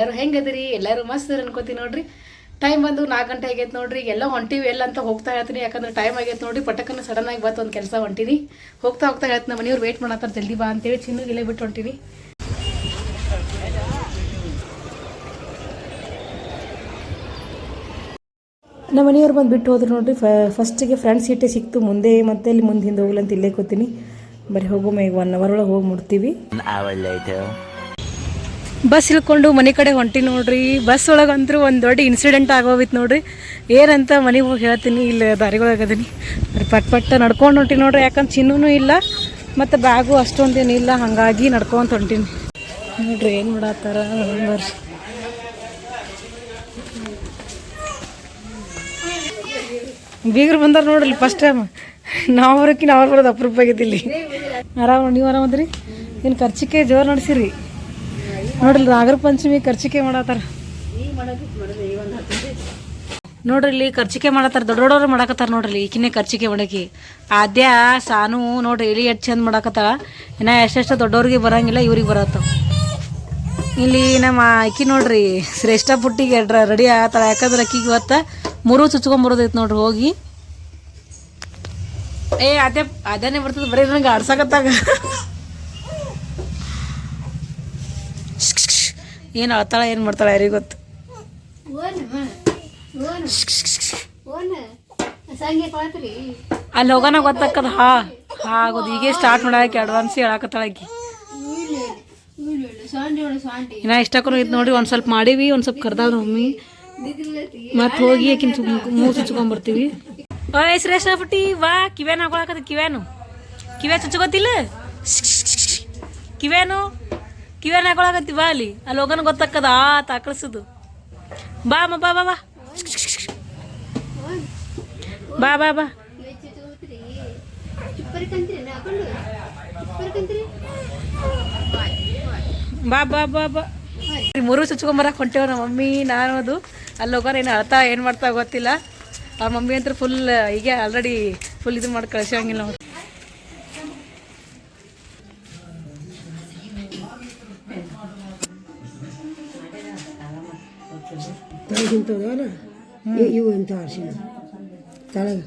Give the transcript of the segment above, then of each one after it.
ಎಲ್ಲರೂ ಹೆಂಗದಿರಿ? ಎಲ್ಲರೂ ಮಸ್ತ್ ಅನ್ಕೋತೀನಿ ನೋಡ್ರಿ. ಟೈಮ್ ಬಂದು ನಾಲ್ಕು ಗಂಟೆ ಆಗೈತೆ ನೋಡ್ರಿ. ಎಲ್ಲ ಹೊಂಟಿವಿ ಎಲ್ಲ ಅಂತ ಹೋಗ್ತಾ ಹೇಳ್ತೀನಿ. ಯಾಕಂದ್ರೆ ಟೈಮ್ ಆಗೈತೆ ನೋಡ್ರಿ. ಪಟಕನ ಸಡನ್ ಆಗಿ ಬಂತು ಒಂದು ಕೆಲಸ ಹೊಂಟಿನಿ. ಹೋಗ್ತಾ ಹೋಗ್ತಾ ಹೇಳ್ತೀನಿ ನಮ್ಮ ಮನೆಯವ್ರು ವೇಟ್ ಮಾಡತ್ತಾರೆ ಜಲ್ದಿ ಬಾ ಅಂತೇಳಿ ಚಿನ್ನು ಇಲ್ಲೇ ಬಿಟ್ಟು ಹೊಂಟಿನಿ. ನಮ್ಮ ಮನೆಯವ್ರು ಬಂದು ಬಿಟ್ಟು ಹೋದ್ರು ನೋಡ್ರಿ. ಫಸ್ಟಿಗೆ ಫ್ರಂಟ್ ಸೀಟೇ ಸಿಕ್ತು. ಮುಂದೆ ಮತ್ತೆ ಇಲ್ಲಿ ಮುಂದೆ ಹಿಂದೆ ಹೋಗ್ಲಂತ ಇಲ್ಲೇ ಕೂತೀನಿ. ಬರೀ ಹೋಗೋ ಈಗ ಒನ್ ಅವರ್ ಒಳಗೆ ಹೋಗಿ ಮುಡ್ತೀವಿ. ಬಸ್ ಇಳ್ಕೊಂಡು ಮನೆ ಕಡೆ ಹೊಂಟಿ ನೋಡ್ರಿ. ಬಸ್ ಒಳಗಂತೂ ಒಂದು ದೊಡ್ಡ ಇನ್ಸಿಡೆಂಟ್ ಆಗೋಗಿತ್ತು ನೋಡ್ರಿ. ಏನಂತ ಮನೆಗೆ ಹೋಗಿ ಹೇಳ್ತೀನಿ, ಇಲ್ಲಿ ಅದೀನಿ. ಪಟ್ ಪಟ್ಟ ನಡ್ಕೊಂಡು ಹೊಂಟಿ ನೋಡ್ರಿ. ಯಾಕಂದ್ರೆ ಚಿನ್ನೂ ಇಲ್ಲ, ಮತ್ತು ಬ್ಯಾಗು ಅಷ್ಟೊಂದೇನಿಲ್ಲ ಹಾಗಾಗಿ ನಡ್ಕೊಂತ ಹೊಂಟೀನಿ. ನೋಡ್ರಿ ಏನು ಮಾಡತ್ತಾರ ಬರ್ರಿ ಬೀಗರು ಬಂದಾರ ನೋಡ್ರಿ ಫಸ್ಟ್ ಟೈಮ್ ನಾವು ಬರೋಕಿ ನಾವು ಬರೋದು ಅಪರೂಪ ಇಲ್ಲಿ ಆರಾಮ, ನೀವು ಆರಾಮದ್ರಿ ಏನು ಖರ್ಚಿಕೆ ಜೋರು ನಡೆಸಿರಿ? ನೋಡ್ರಿ ನಾಗರ ಪಂಚಮಿ ಖರ್ಚಿಕೆ ಮಾಡತ್ತಾರ. ನೋಡ್ರಿ ಇಲ್ಲಿ ಖರ್ಚಿಕೆ ಮಾಡತ್ತಾರ ದೊಡ್ಡ ದೊಡ್ಡವ್ರು ಮಾಡಕತ್ತಾರ ನೋಡ್ರಿ ಈಕಿನ ಖರ್ಚಿಕೆ ಮಾಡಕಿ. ಆದ್ಯ ಸಾನು ನೋಡ್ರಿ ಇಲ್ಲಿ ಎಷ್ಟು ಚಂದ ಮಾಡಕತ್ತಾಳ. ಇನ್ನ ಎಷ್ಟೆಷ್ಟು ದೊಡ್ಡವ್ರಿಗೆ ಬರಂಗಿಲ್ಲ ಇವ್ರಿಗೆ ಬರತ್ತಾವ ಇಲ್ಲಿ ನಮ್ಮ ಅಕ್ಕಿ ನೋಡ್ರಿ ಶ್ರೇಷ್ಠ ಪುಟ್ಟಿಗೆ ರೆಡಿ ಆಗತ್ತಾಳ. ಯಾಕಂದ್ರೆ ಅಕ್ಕಿಗೆ ಇವತ್ತ ಮೂರು ಚುಚ್ಕೊಂಬರೋದೈತೆ ನೋಡ್ರಿ ಹೋಗಿ. ಏ ಅದೇ ಅದೇನೇ ಬರ್ತದೆ, ಬರೀ ನಂಗೆ ಆಡ್ಸಕತ್ತಾಗ. ಏನು ಅಳ್ತಾಳ ಏನು ಮಾಡ್ತಾಳ ಯಾರಿಗೆ ಗೊತ್ತು? ಅಲ್ಲಿ ಹೋಗೋಣ ಗೊತ್ತಾಕದ ಹಾ ಹಾ ಆಗೋದು. ಈಗ ಸ್ಟಾರ್ಟ್ ಮಾಡಕ್ಕೆ ಅಡ್ವಾನ್ಸ್ ಹೇಳಕತ್ತಾಳ ಆಕಿ. ಇನ್ನ ಇಷ್ಟಕ್ಕೂ ಇದು ನೋಡಿ ಒಂದು ಸ್ವಲ್ಪ ಮಾಡೀವಿ ಒಂದು ಸ್ವಲ್ಪ ಕರ್ದಾಳ ಮಮ್ಮಿ. ಮತ್ತೆ ಹೋಗಿ ಆಕಿನ ಮೂರು ಚುಚ್ಕೊಂಡ್ಬರ್ತೀವಿ ಓಯ್ ಶ್ರೇಷ್ಠ ಪುಟ್ಟಿ ವಾ ಕಿವ್ಯಾನ ಹಾಕೊಳಕದ ಕಿವ್ಯಾನು? ಕಿವ್ಯಾ ಚುಚ್ಕೋತಿಲ್ಲ? ಕಿವ್ಯಾನು? ಕಿವ್ಯಾನ ಹಾಕೊಳಕತ್ತಿ ಬಾ ಅಲ್ಲಿ. ಅಲ್ಲಿ ಹೋಗೋಣ ಗೊತ್ತಾಕದ ಆ ತಾಕಳಿಸೋದು ಬಾ ಅಮ್ಮ, ಬಾ ಬಾ ಬಾ. ಬಾ ಬಾ ಬಾ. ಬಾ ಬಾ ಬಾ ಬಾ. ಮುರು ಚುಚ್ಕೊಂಬರಕ್ಕೆ ಹೊಂಟೇವ ನಮ್ಮ ಮಮ್ಮಿ, ನಾನು ಅದು. ಅಲ್ಲಿ ಹೋಗೋಣ ಏನು ಅಳ್ತಾ ಏನು ಮಾಡ್ತಾ ಗೊತ್ತಿಲ್ಲ. ಅವ್ರ ಮಮ್ಮಿ ಅಂತ ಫುಲ್ ಈಗ ಆಲ್ರೆಡಿ ಫುಲ್ ಇದು ಮಾಡಿ ಕಳ್ಸಂಗಿಲ್ಲ ನಾವು ಇಂಥದವಲ್ಲ ಇವು ಇಂಥ ಅರಿಶಿನ ತಳಗ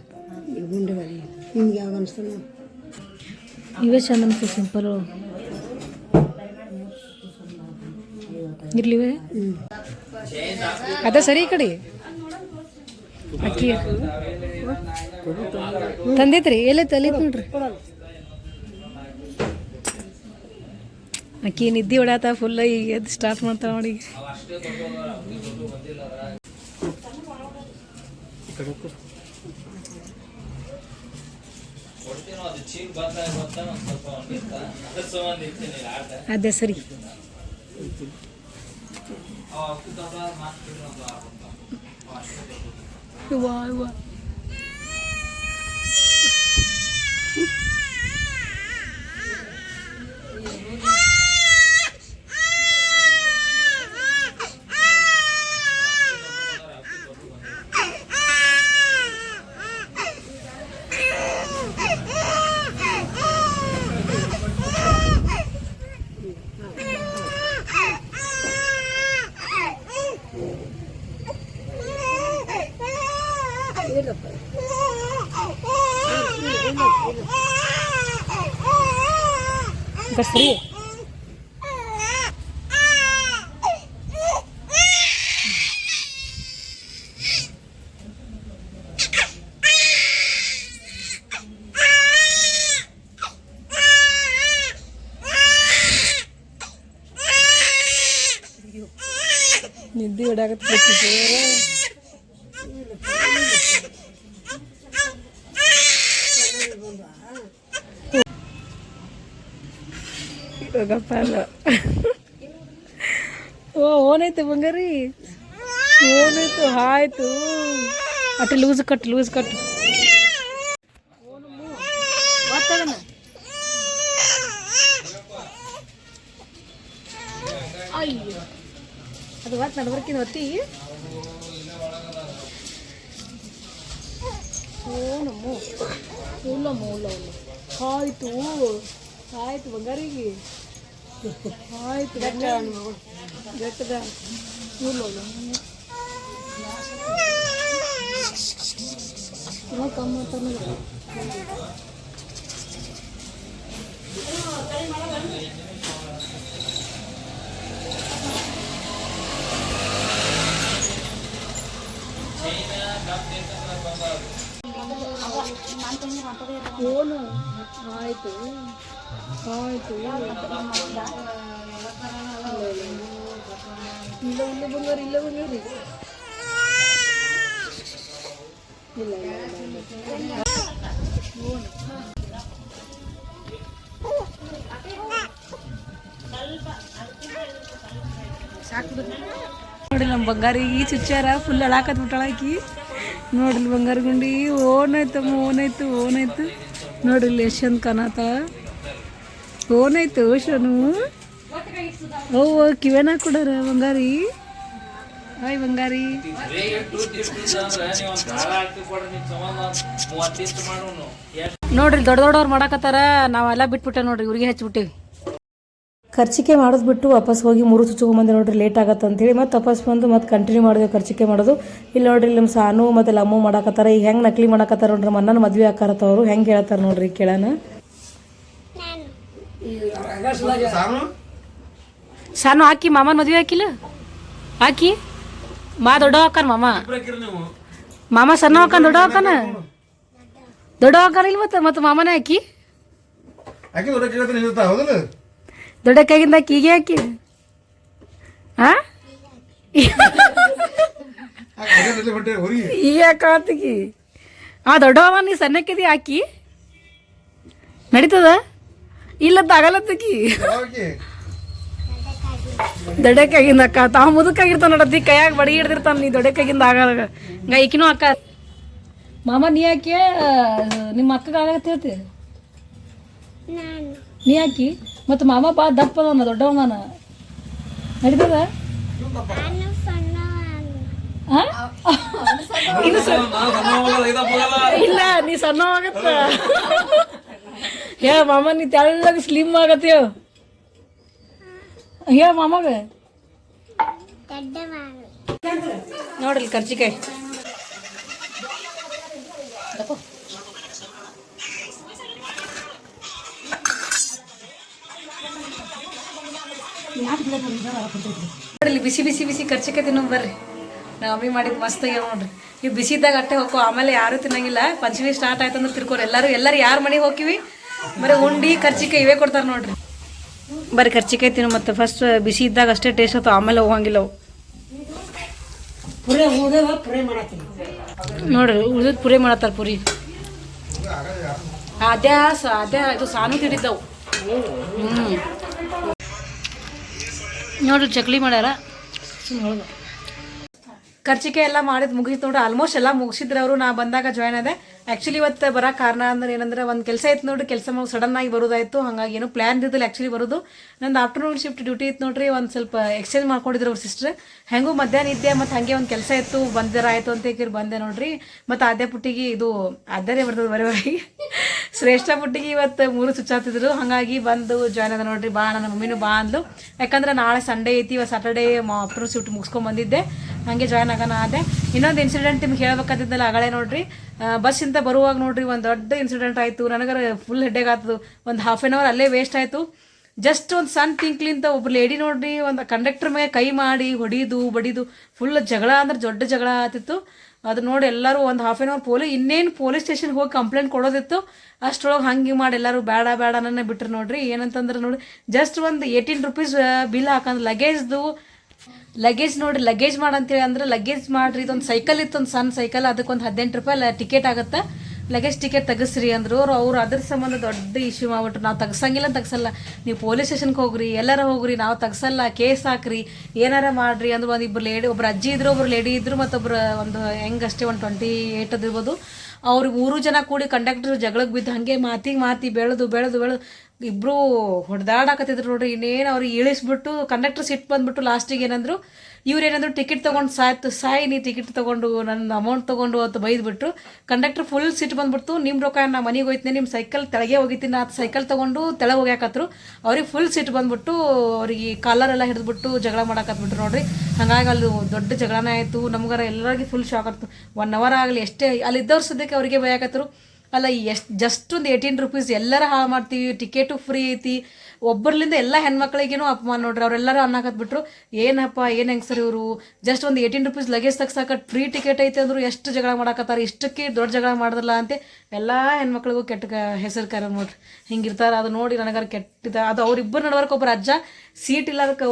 ಇವು ಗುಂಡೆ ಬರಿ ನಿಮ್ಗೆ ಯಾವ ಅನಿಸ್ತದೆ? ನೋಡಿ ಇವೇ ಚಂದ ಅನ್ಸುತ್ತೆ ಸಿಂಪಲ್ ಇರ್ಲಿವೆ ಅದ ಸರಿ ಈ ಕಡೆ? ಅಕ್ಕಿ. ತಂದೈತ್ರಿ ಎಲ್ಲೇ ಅಲ್ಲಿತ್ ನೋಡ್ರಿ ಅಕ್ಕಿ ನಿದ್ದೆ ಹೊಡ್ಯಾತ ಫುಲ್ ಈಗ ಎದ್ದು ಸ್ಟಾರ್ಟ್ ಮಾಡ್ತಾರೆ ನೋಡಿ ఇక్కడ ಅದೇ ಸರಿ ಇವ Frio. നിധി ഇവിടെ അകത്ത് ಹೋಗಪ್ಪ ಅಲ್ಲ ಓ, ಓನಾಯ್ತು ಬಂಗಾರಿ? ಓನಾಯ್ತು, ಆಯ್ತು. ಅಟ್ಟು ಲೂಸ್ ಕಟ್ಟು ಲೂಸ್ ಕಟ್ಟು ಅಯ್ಯೋ. ಅದು ಹೊತ್ತು ನಡ್ಬರ್ಕಿನ ಹೊತ್ತಿ ಓ, ನಮ್ಮ. ಉಲ್ಲಮ್ಮ ಉಲ್ಲ ಉಲ್ಲ ಆಯ್ತು ಬಂಗಾರಿಗೆ. ಆಯ್ತು ಗಟ್ಟದ ಕಮ್ಮ ಫೋನು ಆಯ್ತು. ಆಯ್ತು ಬಂಗಾರ ಇಲ್ಲ ಬಂಗಾರಿ ಇಲ್ಲ ನೋಡಿ ನಮ್ಮ ಬಂಗಾರಿಗೆ ಚುಚ್ಚಾರ ಫುಲ್ ಅಳಾಕತ್ ಬಿಟ್ಟಳಾಕಿ ನೋಡಿಲ್ ಬಂಗಾರ ಗುಂಡಿ ಓನಾಯ್ತಮ್ಮ ಓನಾಯ್ತು ಓನಾಯ್ತು ನೋಡ್ರಿ ಇಲ್ಲಿ ಎಷ್ಟು ಚಂದ ಕಾಣತಾಳ ಐತೆ ಶನು ಓ ಕಿವೆನ ಕೊಡಾರ, ಬಂಗಾರಿ? ಹಾಯ್, ಬಂಗಾರಿ. ನೋಡ್ರಿ, ದೊಡ್ಡ ದೊಡ್ಡವ್ರು ಮಾಡಾಕತ್ತಾರ. ನಾವೆಲ್ಲ ಬಿಟ್ಬಿಟ್ಟೆ ನೋಡ್ರಿ, ಇವ್ರಿಗೆ ಹಚ್ಬಿಟ್ಟಿವಿ ಖರ್ಚಿಕೆ ಮಾಡೋದು ಬಿಟ್ಟು ವಾಪಸ್ ಹೋಗಿ ಮೂರು ಚುಚ್ಕೊಂಬಂದೆ ನೋಡ್ರಿ ಲೇಟ್ ಆಗತ್ತೆ ಅಂತೇಳಿ ಮತ್ತೆ ವಾಪಸ್ ಬಂದು ಮತ್ತೆ ಕಂಟಿನ್ಯೂ ಮಾಡಿದೆ ಖರ್ಚಿಕೆ ಮಾಡೋದು. ಇಲ್ಲಿ ನೋಡ್ರಿ ನಮ್ಮ ಸಾನು ಮತ್ತೆ ಲಮ್ಮು ಮಾಡಾಕತ್ತಾರ. ಈಗ ಹೆಂಗೆ ನಕಲಿ ಮಾಡಾಕತ್ತಾರ ನೋಡ್ರಿ ಮನ್ನನ ಮದುವೆ ಆಕಾರತ್ತವರು. ಹೆಂಗೆ ಹೇಳ್ತಾರೆ ನೋಡ್ರಿ ಕೇಳೋಣ ಸಾನು? ಹಾಕಿ ಮಾಮನ ಮದುವೆ ಹಾಕಿಲ್ಲ? ಹಾಕಿ? ಮಾ ದೊಡ್ಡ ಹಾಕನ್ ಮಾಮ. ಮಾಮ ಸಣ್ಣ ಹಾಕನ್ ದೊಡ್ಡ ಹಾಕನ ದೊಡ್ಡ ಹಾಕನ ಇಲ್ಲ ಮತ್ತೆ ಮತ್ತೆ ಮಾಮನೇ ಹಾಕಿ? ದೊಡ್ಡ ಕೈಗಿಂದ ಹಾಕಿ ಹೀಗೆ ಹಾಕಿ? ಹಾ ಈಗ ಯಾಕಾತಿಗಿ ಆ ದೊಡ್ಡವ ನೀ ಸಣ್ಣಕ್ಕಿದಿ ಹಾಕಿ? ನಡೀತದ? ಇಲ್ಲ ತಗಲತ್ತಕಿ. ದೊಡ್ಡಕ್ಕಾಗಿಂದ ಅಕ್ಕ. ತಾವು ಮುದುಕಾಗಿರ್ತಾನ ನೋಡತ್ತಿ ಕೈಯಾಗ ಬಡಿ ಹಿಡ್ದಿರ್ತಾನ ನೀ ದೊಡ್ಡಕ್ಕಾಗಿಂದ ಆಗಲ್ಲ. ಗೈಕಿನೂ ಅಕ್ಕ. ಮಾಮ ನೀ ಯಾಕೆ ನಿಮ್ಮ ಅಕ್ಕಗೆ ಆಗತ್ತೆ ಹೇಳ್ತಿ? ನೀ ಯಾಕಿ? ಮತ್ತು ಮಾಮ ಬಾ ದಪ್ಪ ಅದಾನ ದೊಡ್ಡವನ ನಡೀತದ? ಇಲ್ಲ ನೀ ಸಣ್ಣವಾಗತ್ತ ಹೇಳ ಮಾಮ, ನೀ ತೆಳ್ಳಗ ಸ್ಲಿಮ್ ಆಗತ್ತೆ ಹೇ ಮಾಮಗ. ನೋಡ್ರಿ ಕರ್ಜಿಕಾಯಿ. ನೋಡ್ರಿ ಬಿಸಿ ಬಿಸಿ ಬಿಸಿ ಕರ್ಚಿಕಾಯಿ ತಿನ್ನೋ ಬರ್ರಿ. ನಾವು ಅಮ್ಮಿ ಮಾಡಿದ್ ಮಸ್ತ್ ಆಗ್ಯಾವ ನೋಡ್ರಿ. ಇವು ಬಿಸಿ ಇದ್ದಾಗ ಅಟ್ಟೆ ಹೋಗೋ, ಆಮೇಲೆ ಯಾರು ತಿನ್ನಂಗಿಲ್ಲ. ಪಂಚಮಿ ಸ್ಟಾರ್ಟ್ ಆಯ್ತು ಅಂದ್ರೆ ತಿರ್ಕೋರು. ಎಲ್ಲರೂ ಎಲ್ಲರೂ ಯಾರ ಮನೆಗೆ ಹೋಗಿವಿ ಬರೀ ಉಂಡಿ ಕರ್ಚಿಕಾಯಿ ಇವೇ ಕೊಡ್ತಾರೆ ನೋಡ್ರಿ. ಬರೀ ಕರ್ಚಿಕಾಯಿ ತಿನ್ನು ಮತ್ತೆ ಫಸ್ಟ್ ಬಿಸಿ ಇದ್ದಾಗ ಅಷ್ಟೇ ಟೇಸ್ಟ್ ಆಯ್ತು ಆಮೇಲೆ ಹೋಗಂಗಿಲ್ಲ ಅವು. ನೋಡ್ರಿ ಉಳಿದ್ ಪುರಿ ಮಾಡತ್ತಾರ ಪುರಿ. ಅದೇ ಅದೇ ಇದು ಸಾನು ತಿಡಿದ್ದವು ಹ್ಮ್. ನೋಡ್ರಿ ಚಕ್ಲಿ ಮಾಡ್ಯಾರ. ಸುಮ್ಮನೆ ಹೊಳ್ದು ಖರ್ಚಿಕೆ ಎಲ್ಲ ಮಾಡಿದ್ ಮುಗಿತು ನೋಡ್ರಿ ಆಲ್ಮೋಸ್ಟ್ ಎಲ್ಲ ಮುಗಿಸಿದ್ರು ಅವರು. ನಾ ಬಂದಾಗ ಜಾಯ್ನ್ ಆದೆ. ಆ್ಯಕ್ಚುಲಿ ಇವತ್ತು ಬರೋ ಕಾರಣ ಅಂದ್ರೆ ಏನಂದ್ರೆ ಒಂದು ಕೆಲಸ ಇತ್ತು ನೋಡ್ರಿ, ಕೆಲಸ ಮಾಡಿ ಸಡನ್ ಆಗಿ ಬರೋದಾಯ್ತು. ಹಾಗಾಗಿ ಏನು ಪ್ಲ್ಯಾನ್ ಇದ್ದಿಲ್ಲ ಆ್ಯಕ್ಚುಲಿ ಬರೋದು. ನಂದು ಆಫ್ಟರ್ನೂನ್ ಶಿಫ್ಟ್ ಡ್ಯೂಟಿ ಇತ್ತು ನೋಡ್ರಿ, ಒಂದು ಸ್ವಲ್ಪ ಎಕ್ಸ್ಚೇಂಜ್ ಮಾಡ್ಕೊಂಡಿದ್ರು ಅವ್ರ ಸಿಸ್ಟರ್ ಹೆಂಗೂ ಮಧ್ಯಾಹ್ನ ಇದ್ದೆ, ಮತ್ತು ಹಾಗೆ ಒಂದು ಕೆಲಸ ಇತ್ತು ಬಂದಿರ ಆಯ್ತು ಅಂತ ಹೇಗಿರ್ ಬಂದೆ ನೋಡ್ರಿ. ಮತ್ತು ಆದ್ಯ ಪುಟ್ಟಿಗೆ ಇದು ಅದೇ ಬರ್ತದೆ ಬರೀ ಶ್ರೇಷ್ಠ ಪುಟ್ಟಿಗೆ ಇವತ್ತು ಮೂರು ಚುಚ್ಚಾತಿದ್ರು ಹಾಗಾಗಿ ಬಂದು ಜಾಯ್ನ್ ಅದ ನೋಡ್ರಿ, ಬಾ ನನ್ನ ಮಮ್ಮಿನೂ ಬಾ ಅಂದ್ಲು. ಯಾಕಂದ್ರೆ ನಾಳೆ ಸಂಡೇ ಐತಿ, ಇವತ್ತು ಸಾಟರ್ಡೇ ಆಫ್ಟರ್ನೂನ್ ಶಿಫ್ಟ್ ಮುಗಿಸ್ಕೊಂಡ್ ಬಂದಿದ್ದೆ. ಹಾಗೆ ಜಾಯ್ನ್ ಆಗೋಣ ಆದೆ. ಇನ್ನೊಂದು ಇನ್ಸಿಡೆಂಟ್ ನಿಮ್ಗೆ ಹೇಳ್ಬೇಕಾದಿದ್ದಲ್ಲ ಆಗಲೇ ನೋಡ್ರಿ. ಬಸ್ಸಿಂದ ಬರುವಾಗ ನೋಡ್ರಿ ಒಂದು ದೊಡ್ಡ ಇನ್ಸಿಡೆಂಟ್ ಆಯಿತು. ನನಗರ ಫುಲ್ ಹೆಡ್ಡೆಗೆ ಆಗ್ತದೆ. ಒಂದು ಹಾಫ್ ಆನ್ ಅವರ್ ಅಲ್ಲೇ ವೇಸ್ಟ್ ಆಯಿತು. ಜಸ್ಟ್ ಒಂದು ಸಣ್ಣ ತಿಂಕ್ಲಿಂತ ಒಬ್ರು ಲೇಡಿ ನೋಡ್ರಿ, ಒಂದು ಕಂಡಕ್ಟರ್ ಮೇಲೆ ಕೈ ಮಾಡಿ ಹೊಡಿದು, ಬಡಿದು ಫುಲ್ ಜಗಳ ಅಂದ್ರೆ ದೊಡ್ಡ ಜಗಳ ಆತಿತ್ತು ಅದು ನೋಡಿ ಎಲ್ಲರೂ ಒಂದು ಹಾಫ್ ಆನ್ ಅವರ್ ಪೊಲೀಸ್ ಇನ್ನೇನು ಪೊಲೀಸ್ ಸ್ಟೇಷನ್ಗೆ ಹೋಗಿ ಕಂಪ್ಲೇಂಟ್ ಕೊಡೋದಿತ್ತು. ಅಷ್ಟರೊಳಗೆ ಹಂಗೆ ಮಾಡಿ ಎಲ್ಲರೂ ಬೇಡ ಬೇಡ ನನ್ನ ಬಿಟ್ಟರು ನೋಡ್ರಿ. ಏನಂತಂದ್ರೆ ನೋಡಿ ಜಸ್ಟ್ ಒಂದು ಏಯ್ಟೀನ್ ರುಪೀಸ್ ಬಿಲ್ ಹಾಕಂದ್ರೆ ಲಗೇಜ್ದು ಲಗೇಜ್ ನೋಡಿ ಲಗೇಜ್ ಮಾಡಂತೇಳಿ ಅಂದ್ರೆ ಲಗೇಜ್ ಮಾಡ್ರಿ, ಇದೊಂದು ಸೈಕಲ್ ಇತ್ತು, ಒಂದು ಸಣ್ಣ ಸೈಕಲ್ ಅದಕ್ಕೊಂದು ಹದಿನೆಂಟು ರೂಪಾಯಿ ಟಿಕೆಟ್ ಆಗುತ್ತೆ. ಲಗೇಜ್ ಟಿಕೆಟ್ ತೆಗಿಸ್ರಿ ಅಂದ್ರು. ಅವ್ರು ಅವ್ರು ಅದ್ರ ಸಂಬಂಧ ದೊಡ್ಡ ಇಶ್ಯೂ ಮಾಡ್ಬಿಟ್ರು. ನಾವು ತೆಗ್ಸಂಗಿಲ್ಲ ತೆಗ್ಸಲ್ಲ. ನೀವು ಪೊಲೀಸ್ ಸ್ಟೇಷನ್ಗೆ ಹೋಗ್ರಿ, ಎಲ್ಲಾರ ಹೋಗ್ರಿ, ನಾವು ತೆಗ್ಸಲ್ಲ. ಕೇಸ್ ಹಾಕ್ರಿ, ಏನಾರ ಮಾಡ್ರಿ ಅಂದ್ರೆ ಒಂದು ಇಬ್ಬರು ಲೇಡಿ ಒಬ್ರು ಅಜ್ಜಿ ಇದ್ರು, ಒಬ್ರು ಲೇಡಿ ಇದ್ರು, ಮತ್ತೊಬ್ರು ಒಂದು ಹೆಂಗಷ್ಟೇ ಒಂದು ಟ್ವೆಂಟಿ ಏಟ್ ಅದಿರ್ಬೋದು ಅವ್ರಿಗೆ ಮೂರು ಜನ ಕೂಡಿ ಕಂಡಕ್ಟರ್ ಜಗಳಕ್ಕೆ ಬಿದ್ದು ಹಾಗೆ ಮಾತಿಗೆ ಮಾತಿ ಬೆಳೆದು ಬೆಳೆದು ಬೆಳೆದು ಇಬ್ರು ಹೊಡೆದಾಡಕತ್ತಿದ್ರು ನೋಡ್ರಿ. ಇನ್ನೇನು ಅವ್ರಿಗೆ ಇಳಿಸ್ಬಿಟ್ಟು ಕಂಡಕ್ಟರ್ ಸಿಟ್ ಬಂದ್ಬಿಟ್ಟು ಲಾಸ್ಟಿಗೆ ಏನಂದ್ರು, ಇವ್ರು ಏನಾದ್ರು ಟಿಕೆಟ್ ತೊಗೊಂಡು ಸಾಯ್ತು, ಸಾಯಿ ನೀ ಟಿಕೆಟ್ ತೊಗೊಂಡು ನನ್ನ ಅಮೌಂಟ್ ತೊಗೊಂಡು ಅಂತ ಬೈದ್ಬಿಟ್ರು. ಕಂಡಕ್ಟರ್ ಫುಲ್ ಸಿಟ್ ಬಂದ್ಬಿಡ್ತು. ನಿಮ್ಮ ರೊಕ್ಕ ನಾ ಮನೆಗೆ ಹೋಯ್ತೀನಿ ನಿಮ್ಮ ಸೈಕಲ್ ತೆಳಗೆ ಹೋಗಿದ್ದೀನಿ ಆ ಸೈಕಲ್ ತೊಗೊಂಡು ತೆಳಗೆ ಹೋಗ್ಯಾಕತ್ರು. ಅವ್ರಿಗೆ ಫುಲ್ ಸಿಟ್ ಬಂದ್ಬಿಟ್ಟು ಅವ್ರಿಗೆ ಕಾಲರ್ ಎಲ್ಲ ಹಿಡಿದ್ಬಿಟ್ಟು ಜಗಳ ಮಾಡಾಕತ್ಬಿಟ್ರು ನೋಡ್ರಿ. ಹಾಗಾಗಿ ಅಲ್ಲಿ ದೊಡ್ಡ ಜಗಳನೇ ಆಯಿತು. ನಮ್ಗಾರ ಎಲ್ಲರಿಗೆ ಫುಲ್ ಶಾಕ್ ಆಗ್ತು. ಒನ್ ಅವರ್ ಆಗಲಿ, ಎಷ್ಟೇ, ಅಲ್ಲಿದ್ದವ್ರು ಸದ್ಯಕ್ಕೆ ಅವರಿಗೆ ಬೈಯಾಕತ್ರು ಅಲ್ಲ ಎಷ್ಟು ಜಸ್ಟ್ ಒಂದು ಏಯ್ಟೀನ್ ರುಪೀಸ್ ಎಲ್ಲರ ಹಾಳು ಮಾಡ್ತೀವಿ ಟಿಕೆಟು ಫ್ರೀ ಐತಿ. ಒಬ್ಬರ್ಲಿಂದ ಎಲ್ಲ ಹೆಣ್ಮಕ್ಳಿಗೇನು ಅಪಮಾನ ನೋಡ್ರಿ, ಅವರೆಲ್ಲರೂ ಅನ್ನಕತ್ಬಿಟ್ರು ಏನಪ್ಪ, ಏನು ಹೆಂಗೆ ಸರ್ ಇವರು? ಜಸ್ಟ್ ಒಂದು ಏಯ್ಟೀನ್ ರುಪೀಸ್ ಲಗೇಜ್ ತಗ್ಸಾಕ ಫ್ರೀ ಟಿಕೆಟ್ ಐತೆ ಅಂದ್ರು ಎಷ್ಟು ಜಗಳ ಮಾಡಕತ್ತಾರ, ಇಷ್ಟಕ್ಕೆ ದೊಡ್ಡ ಜಗಳ ಮಾಡಿದ್ರಲ್ಲ ಅಂತ. ಎಲ್ಲ ಹೆಣ್ಮಕ್ಳಿಗೂ ಕೆಟ್ಟ ಹೆಸರು ಕರ ನೋಡ್ರಿ. ಹಿಂಗಿರ್ತಾರೆ, ಅದು ನೋಡಿ ನನಗಾರ ಕೆಟ್ಟಿದ, ಅದು ಅವ್ರಿಬ್ಬರು ನಡವರ್ಕೊಬ್ಬರು ಅಜ್ಜ ಸೀಟ್ ಇಲ್ಲದಕ್ಕೆ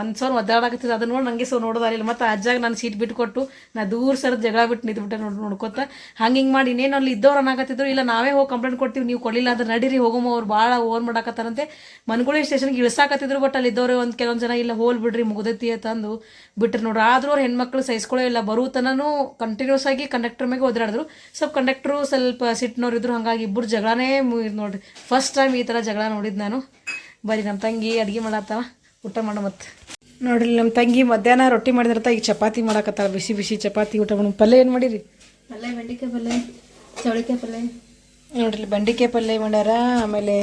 ಒಂದು ಸಲ ಒದ್ದಾಡಕತ್ತಿದ್ದು, ಅದನ್ನ ನೋಡಿ ನನಗೆ ಸೊ ನೋಡೋದಾರಿಲ್ಲ ಮತ್ತು ಅಜ್ಜಾಗ ನಾನು ಸೀಟ್ ಬಿಟ್ಟು ಕೊಟ್ಟು ನಾ ದೂರ ಸರದ ಜಗಳ ಬಿಟ್ಟು ನಿಂತ್ಬಿಟ್ಟೆ ನೋಡಿ, ನೋಡ್ಕೊತ. ಹಂಗೆ ಹಿಂಗೆ ಮಾಡಿ, ಇನ್ನೇನು ಅಲ್ಲಿ ಇದ್ದವ್ರು ಅನ್ನಕತ್ತಿದ್ರು ಇಲ್ಲ ನಾವೇ ಹೋಗಿ ಕಂಪ್ಲೇಂಟ್ ಕೊಡ್ತೀವಿ, ನೀವು ಕೊಡಲಿಲ್ಲ ಅಂದ್ರೆ ನಡೀರಿ, ಹೋಗಮ್ಮ, ಅವ್ರು ಭಾಳ ಓನ್ ಮಾಡಾಕತ್ತಾರಂತೆ. ಮನ್ಗುಳಿ ಸ್ಟೇಷನ್ಗೆ ಇಳಿಸಾಕತ್ತಿದ್ರು ಬಟ್ ಅಲ್ಲಿ ಇದ್ದವ್ರು ಒಂದು ಕೆಲವೊಂದು ಜನ, ಇಲ್ಲ ಹೋಲ್ ಬಿಡ್ರಿ, ಮುಗ್ದೈತಿ ತಂದು ಬಿಟ್ರು ನೋಡ್ರಿ. ಆದರೂ ಅವ್ರು ಹೆಣ್ಮಕ್ಳು ಸಹಿಸ್ಕೊಳ್ಳೋ ಇಲ್ಲ ಬರೋ ತನೂ ಕಂಟಿನ್ಯೂಸ್ ಆಗಿ ಕಂಡಕ್ಟರ್ ಮೇಲೆ ಓದಾಡಿದ್ರು ಸ್ವಲ್ಪ ಕಂಡಕ್ಟ್ರು ಸ್ವಲ್ಪ ಸಿಟ್ಟಿನವ್ರು ಇದ್ರು, ಹಾಗಾಗಿ ಇಬ್ಬರು ಜಗಳನೇ ನೋಡ್ರಿ. ಫಸ್ಟ್ ಟೈಮ್ ಈ ಥರ ಜಗಳ ನೋಡಿದ್ದು ನಾನು. ಬರೀ ನಮ್ಮ ತಂಗಿ ಅಡುಗೆ ಮಾಡತ್ತಾವ. ಊಟ ಮಾಡೋ ಮತ್ತೆ. ನೋಡ್ರಿ ನಮ್ಮ ತಂಗಿ ಮಧ್ಯಾಹ್ನ ರೊಟ್ಟಿ ಮಾಡಿದ್ರತ ಈಗ ಚಪಾತಿ ಮಾಡಕತ್ತಾಳ. ಬಿಸಿ ಬಿಸಿ ಚಪಾತಿ ಊಟ ಮಾಡೋ. ಪಲ್ಯ ಏನು ಮಾಡಿರಿ? ಪಲ್ಯ ಬೆಂಡಿಕಾಯಿ ಪಲ್ಯ ಚೌಳಿಕಾಯಿ ಪಲ್ಯ. ನೋಡ್ರಿ ಬೆಂಡಿಕಾಯಿ ಪಲ್ಯ ಮಾಡ್ಯಾರ ಆಮೇಲೆ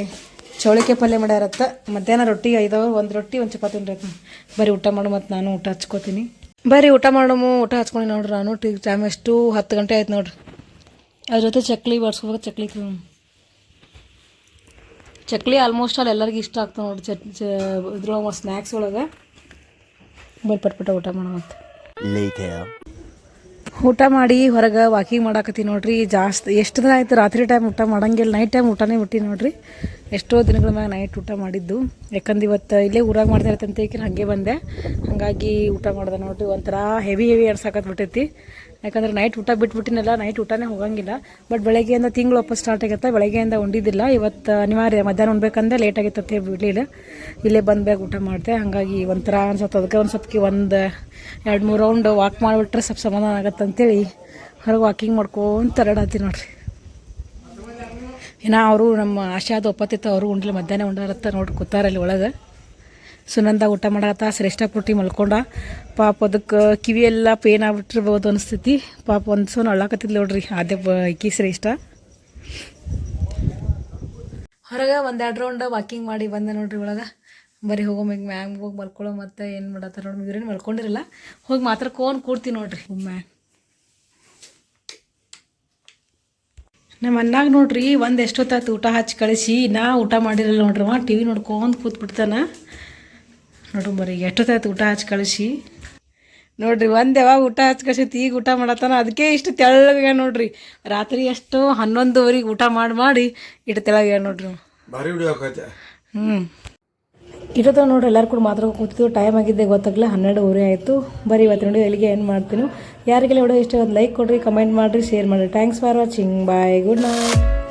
ಚೌಳಿಕಾಯಿ ಪಲ್ಯ ಮಾಡ್ಯಾರತ್ತ. ಮಧ್ಯಾಹ್ನ ರೊಟ್ಟಿ ಐದವ ಒಂದು ರೊಟ್ಟಿ ಒಂದು ಚಪಾತಿ ಉಂಡ್ರೈತೆ ಬರೀ ಊಟ ಮಾಡು ಮತ್ತು ನಾನು ಊಟ ಹಚ್ಕೋತೀನಿ. ಬರೀ ಊಟ ಮಾಡಮು ಊಟ ಹಚ್ಕೊಂಡು ನೋಡ್ರಿ. ನಾನು ಟೀ ಟೈಮ್ ಎಷ್ಟು ಹತ್ತು ಗಂಟೆ ಆಯ್ತು ನೋಡ್ರಿ. ಅದ್ರ ಜೊತೆ ಚಕ್ಲಿ ಬಡ್ಸ್ಕೋಬೇಕು ಚಕ್ಲಿ ತಿನ್ನೋಣ. ಚಕ್ಲಿ ಆಲ್ಮೋಸ್ಟ್ ಆಲ್ ಎಲ್ಲರಿಗೂ ಇಷ್ಟ ಆಗ್ತದೆ ನೋಡಿ ಚಟ್ ಚ ಇದ್ರೊಳಗೆ ಸ್ನ್ಯಾಕ್ಸ್ ಒಳಗೆ. ಬರೀ ಪಟ್ಪಟ ಊಟ ಮಾಡೋಣ ಮತ್ತೆ. ಊಟ ಮಾಡಿ ಹೊರಗೆ ವಾಕಿಂಗ್ ಮಾಡಾಕತ್ತಿ ನೋಡ್ರಿ ಜಾಸ್ತಿ ಎಷ್ಟು ದಿನ ಆಯ್ತು ರಾತ್ರಿ ಟೈಮ್ ಊಟ ಮಾಡಂಗಿಲ್ಲ ನೈಟ್ ಟೈಮ್ ಊಟನೇ ಬಿಟ್ಟು ನೋಡ್ರಿ. ಎಷ್ಟೋ ದಿನಗಳ ಮ್ಯಾಗ ನೈಟ್ ಊಟ ಮಾಡಿದ್ದು. ಯಾಕಂದ್ರೆ ಇವತ್ತು ಇಲ್ಲೇ ಊರಾಗ ಮಾಡ್ತಾ ಇರ್ತಂತ ಏಕೆ ಹಾಗೆ ಬಂದೆ. ಹಾಗಾಗಿ ಊಟ ಮಾಡ್ದೆ ನೋಡ್ರಿ, ಒಂಥರ ಹೆವಿ ಹೆವಿ ಅನ್ಸಾಕತ್ ಬಿಟ್ಟೈತಿ. ಯಾಕಂದ್ರೆ ನೈಟ್ ಊಟ ಬಿಟ್ಬಿಟ್ಟಿನಲ್ಲ, ನೈಟ್ ಊಟನೇ ಹೋಗಂಗಿಲ್ಲ. ಬಟ್ ಬೆಳಗ್ಗೆಯಿಂದ ತಿಂಗಳು ವಾಪಸ್ ಸ್ಟಾರ್ಟ್ ಆಗತ್ತೆ. ಬೆಳಗ್ಗೆಯಿಂದ ಉಂಡಿದ್ದಿಲ್ಲ. ಇವತ್ತು ಅನಿವಾರ್ಯ ಮಧ್ಯಾಹ್ನ ಉಣ್ಬೇಕಂದ್ರೆ ಲೇಟ್ ಆಗಿತ್ತಂತೆ ಬಿಡಲಿಲ್ಲ ಇಲ್ಲೇ. ಬಂದ್ಬೇಕು ಊಟ ಮಾಡಿದೆ. ಹಾಗಾಗಿ ಒಂಥರ ಅನ್ಸತ್ತೆ ಅದಕ್ಕೆ ಒಂದು ಸ್ವಲ್ಪಕ್ಕೆ ಒಂದು ಎರಡು ಮೂರು ರೌಂಡ್ ವಾಕ್ ಮಾಡಿಬಿಟ್ರೆ ಸ್ವಲ್ಪ ಸಮಾಧಾನ ಆಗತ್ತೆ ಅಂತೇಳಿ ಹೊರಗೆ ವಾಕಿಂಗ್ ಮಾಡ್ಕೊಂತ ಹರಡತ್ತಿ ನೋಡ್ರಿ. ಇನ್ನು ಅವರು ನಮ್ಮ ಆಶಾದ ಒಪ್ಪತ್ತಿತ್ತು, ಅವರು ಉಂಡ್ಲಿ ಮಧ್ಯಾಹ್ನ ಉಂಡಾರತ್ತ ನೋಡಿ ಕೂತಾರಲ್ಲಿ ಒಳಗೆ. ಸುನಂದ ಊಟ ಮಾಡತ್ತ ಶ್ರೇಷ್ಠ ಪುಟ್ಟಿ ಮಲ್ಕೊಂಡ. ಪಾಪ ಅದಕ್ಕೆ ಕಿವಿ ಎಲ್ಲ ಪೇನ್ ಆಗ್ಬಿಟ್ಟಿರ್ಬೋದು ಅನಿಸ್ತೈತಿ. ಪಾಪ ಒಂದು ಸೋನ್ ಅಳ್ಳಾಕತ್ತಿದ್ಲು ನೋಡ್ರಿ, ಆದ್ಯ ಈಕಿ ಶ್ರೇಷ್ಠ. ಹೊರಗೆ ಒಂದೆರಡು ರೌಂಡ್ ವಾಕಿಂಗ್ ಮಾಡಿ ಬಂದೆ ನೋಡ್ರಿ ಒಳಗೆ. ಬರೀ ಹೋಗೋ ಮ್ಯಾಗ ಮ್ಯಾಮ್ ಹೋಗಿ ಮಲ್ಕೊಳ್ಳೋ ಮತ್ತೆ ಏನು ಮಾಡತ್ತ ನೋಡಿ, ಇವ್ರೇನು ಮಲ್ಕೊಂಡಿರಲ್ಲ. ಹೋಗಿ ಮಾತ್ರ ಕೋನ್ ಕೂಡ್ತೀನಿ ನೋಡ್ರಿ. ಮ್ಯಾಗ. ನಮ್ಮ ಅನ್ನಾಗ ನೋಡ್ರಿ ಒಂದು ಎಷ್ಟೊತ್ತಾಯ್ತು ಊಟ ಹಚ್ಚಿ ಕಳಿಸಿ ನಾ ಊಟ ಮಾಡಿರಲ್ಲ ನೋಡ್ರಿ ಮಾ ಟಿ ವಿ ನೋಡ್ಕೊಂತ ಕೂತ್ಬಿಡ್ತಾನ. ನೋಡ್ರಿ ಬರೀ ಎಷ್ಟೊತ್ತಾಯ್ತು ಊಟ ಹಚ್ಚಿ ಕಳಿಸಿ. ನೋಡ್ರಿ ಒಂದು ಯಾವಾಗ ಊಟ ಹಚ್ಚಿ ಕಳ್ಸೈತಿ ಈಗ ಊಟ ಮಾಡತ್ತಾನ. ಅದಕ್ಕೆ ಇಷ್ಟು ತೆಳ್ಳಗೆ ನೋಡ್ರಿ. ರಾತ್ರಿ ಎಷ್ಟು ಹನ್ನೊಂದುವರೆಗೆ ಊಟ ಮಾಡಿ ಮಾಡಿ ಇಟ್ಟು ತೆಳಗೆ ನೋಡ್ರಿ ಹ್ಞೂ ಇರೋದು ನೋಡ್ರಿ, ಎಲ್ಲರೂ ಕೂಡ ಮಾತ್ರ ಕೂತಿದ್ದು ಟೈಮ್ ಆಗಿದ್ದೆ ಗೊತ್ತಾಗಲ್ಲ ಹನ್ನೆರಡುವರೆ ಆಯಿತು. ಬರೀ ಇವತ್ತು ನೋಡಿ ಎಲ್ಲಿಗೆ ಏನು ಮಾಡ್ತೀನಿ. ಯಾರಿಗೆಲ್ಲ ಇಷ್ಟ ಒಂದು ಲೈಕ್ ಕೊಡಿರಿ ಕಮೆಂಟ್ ಮಾಡಿರಿ ಶೇರ್ ಮಾಡಿರಿ. Thanks for watching bye good night